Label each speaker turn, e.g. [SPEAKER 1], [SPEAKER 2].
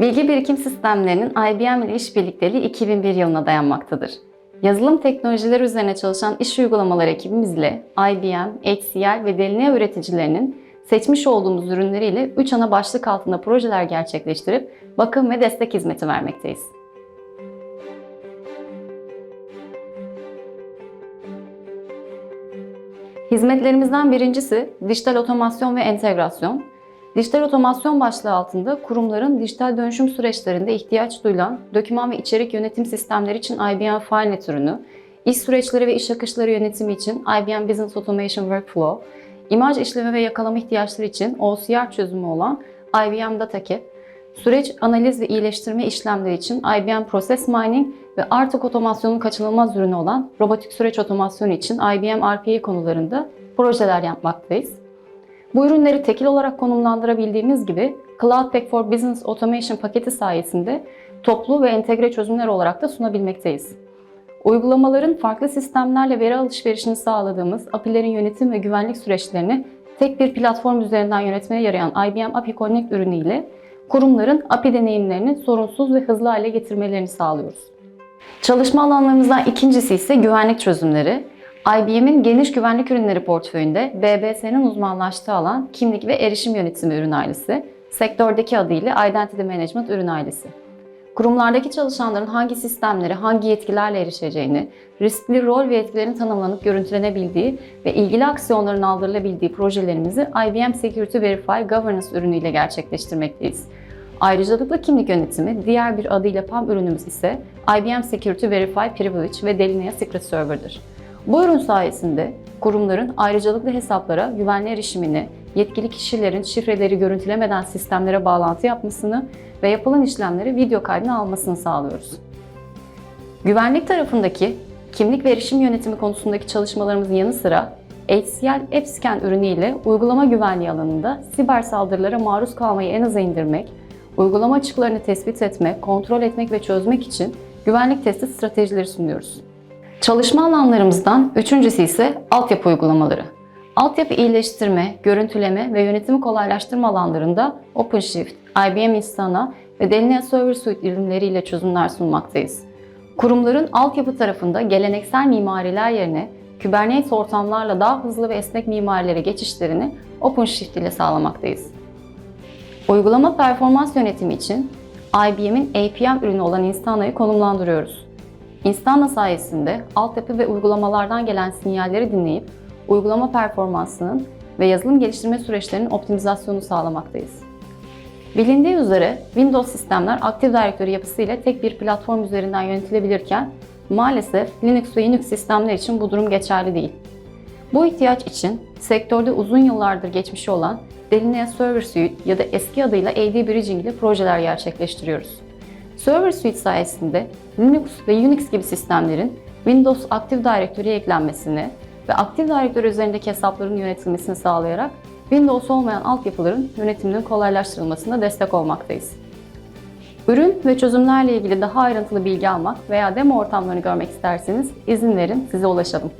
[SPEAKER 1] Bilgi birikim sistemlerinin IBM ile işbirlikteliği 2001 yılına dayanmaktadır. Yazılım teknolojileri üzerine çalışan iş uygulamaları ekibimizle IBM, HCL ve Delinea üreticilerinin seçmiş olduğumuz ürünleriyle 3 ana başlık altında projeler gerçekleştirip bakım ve destek hizmeti vermekteyiz. Hizmetlerimizden birincisi dijital otomasyon ve entegrasyon. Dijital otomasyon başlığı altında kurumların dijital dönüşüm süreçlerinde ihtiyaç duyulan doküman ve içerik yönetim sistemleri için IBM FileNet ürünü, iş süreçleri ve iş akışları yönetimi için IBM Business Automation Workflow, imaj işleme ve yakalama ihtiyaçları için OCR çözümü olan IBM DataCap, süreç analiz ve iyileştirme işlemleri için IBM Process Mining ve artık otomasyonun kaçınılmaz ürünü olan robotik süreç otomasyonu için IBM RPA konularında projeler yapmaktayız. Bu ürünleri tekil olarak konumlandırabildiğimiz gibi Cloud Pack for Business Automation paketi sayesinde toplu ve entegre çözümler olarak da sunabilmekteyiz. Uygulamaların farklı sistemlerle veri alışverişini sağladığımız API'lerin yönetim ve güvenlik süreçlerini tek bir platform üzerinden yönetmeye yarayan IBM API Connect ürünü ile kurumların API deneyimlerini sorunsuz ve hızlı hale getirmelerini sağlıyoruz. Çalışma alanlarımızdan ikincisi ise güvenlik çözümleri. IBM'in geniş güvenlik ürünleri portföyünde BBS'nin uzmanlaştığı alan kimlik ve erişim yönetimi ürün ailesi, sektördeki adıyla Identity Management ürün ailesi. Kurumlardaki çalışanların hangi sistemlere, hangi yetkilerle erişeceğini, riskli rol ve yetkilerin tanımlanıp görüntülenebildiği ve ilgili aksiyonların aldırılabildiği projelerimizi IBM Security Verify Governance ürünüyle gerçekleştirmekteyiz. Ayrıcalıklı kimlik yönetimi, diğer bir adıyla PAM ürünümüz ise IBM Security Verify Privilege ve Delinea Secret Server'dır. Bu ürün sayesinde kurumların ayrıcalıklı hesaplara güvenli erişimini, yetkili kişilerin şifreleri görüntülemeden sistemlere bağlantı yapmasını ve yapılan işlemleri video kaydına almasını sağlıyoruz. Güvenlik tarafındaki kimlik ve erişim yönetimi konusundaki çalışmalarımızın yanı sıra HCL AppScan ürünü ile uygulama güvenliği alanında siber saldırılara maruz kalmayı en aza indirmek, uygulama açıklarını tespit etmek, kontrol etmek ve çözmek için güvenlik testi stratejileri sunuyoruz. Çalışma alanlarımızdan üçüncüsü ise altyapı uygulamaları. Altyapı iyileştirme, görüntüleme ve yönetimi kolaylaştırma alanlarında OpenShift, IBM Instana ve Delinea Server Suite ürünleriyle çözümler sunmaktayız. Kurumların altyapı tarafında geleneksel mimariler yerine Kubernetes ortamlarla daha hızlı ve esnek mimarilere geçişlerini OpenShift ile sağlamaktayız. Uygulama performans yönetimi için IBM'in APM ürünü olan Insana'yı konumlandırıyoruz. Instana sayesinde altyapı ve uygulamalardan gelen sinyalleri dinleyip uygulama performansının ve yazılım geliştirme süreçlerinin optimizasyonunu sağlamaktayız. Bilindiği üzere Windows sistemler Active Directory yapısı ile tek bir platform üzerinden yönetilebilirken maalesef Linux ve Unix sistemler için bu durum geçerli değil. Bu ihtiyaç için sektörde uzun yıllardır geçmişi olan Delinea Server Suite ya da eski adıyla AD Bridging ile projeler gerçekleştiriyoruz. Server Suite sayesinde Linux ve Unix gibi sistemlerin Windows Active Directory'ye eklenmesini ve Active Directory üzerindeki hesapların yönetilmesini sağlayarak Windows olmayan altyapıların yönetiminin kolaylaştırılmasına destek olmaktayız. Ürün ve çözümlerle ilgili daha ayrıntılı bilgi almak veya demo ortamlarını görmek isterseniz izin verin size ulaşalım.